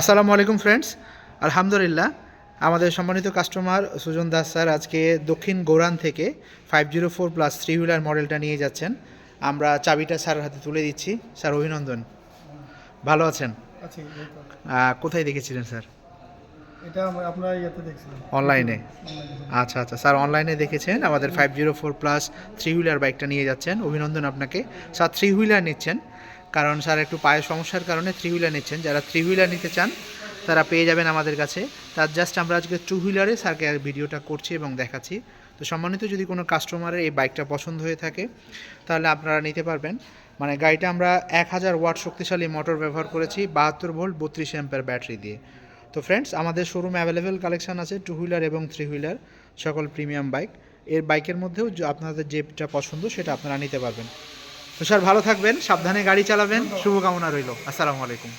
আসসালামু আলাইকুম ফ্রেন্ডস আলহামদুলিল্লাহ আমাদের সম্মানিত কাস্টমার সুজন দাস স্যার আজকে দক্ষিণ গৌরান থেকে five zero four plus three wheeler মডেলটা নিয়ে যাচ্ছেন। আমরা চাবিটা স্যার হাতে তুলে দিচ্ছি। স্যার অভিনন্দন। ভালো আছেন? কোথায় দেখেছিলেন স্যার? এটা আমরা আপনার দেখছিলাম। অনলাইনে অনলাইনে। আচ্ছা আচ্ছা। স্যার অনলাইনে দেখেছেন? আমাদের five zero four plus three wheeler বাইকটা নিয়ে যাচ্ছেন। অভিনন্দন আপনাকে। স্যার থ্রি হুইলার নিচ্ছেন। কারণ স্যার একটু পায়ের সমস্যার কারণে থ্রি হুইলার নিচ্ছেন। যারা থ্রি হুইলার নিতে চান, তারা পেয়ে যাবেন আমাদের কাছে। তার জাস্ট আমরা আজকে টু হুইলারে স্যারকে ভিডিওটা করছি এবং দেখাচ্ছি। তো সম্মানিত যদি কোনো কাস্টমারের এই বাইকটা পছন্দ হয়ে থাকে, তাহলে আপনারা নিতে পারবেন। মানে গাড়িটা আমরা এক হাজার ওয়াট শক্তিশালী মোটর ব্যবহার করেছি, বাহাত্তর ভোল্ট বত্রিশ অ্যাম্পের ব্যাটারি দিয়ে। তো ফ্রেন্ডস আমাদের শোরুম অ্যাভেলেবেল কালেকশন আছে টু হুইলার এবং থ্রি হুইলার সকল প্রিমিয়াম বাইক এর বাইকের মধ্যেও আপনাদের যেটা পছন্দ, সেটা আপনারা নিতে পারবেন। তো স্যার ভালো থাকবেন সাবধানে গাড়ি চালাবেন শুভকামনা রইল। আসসালামু আলাইকুম।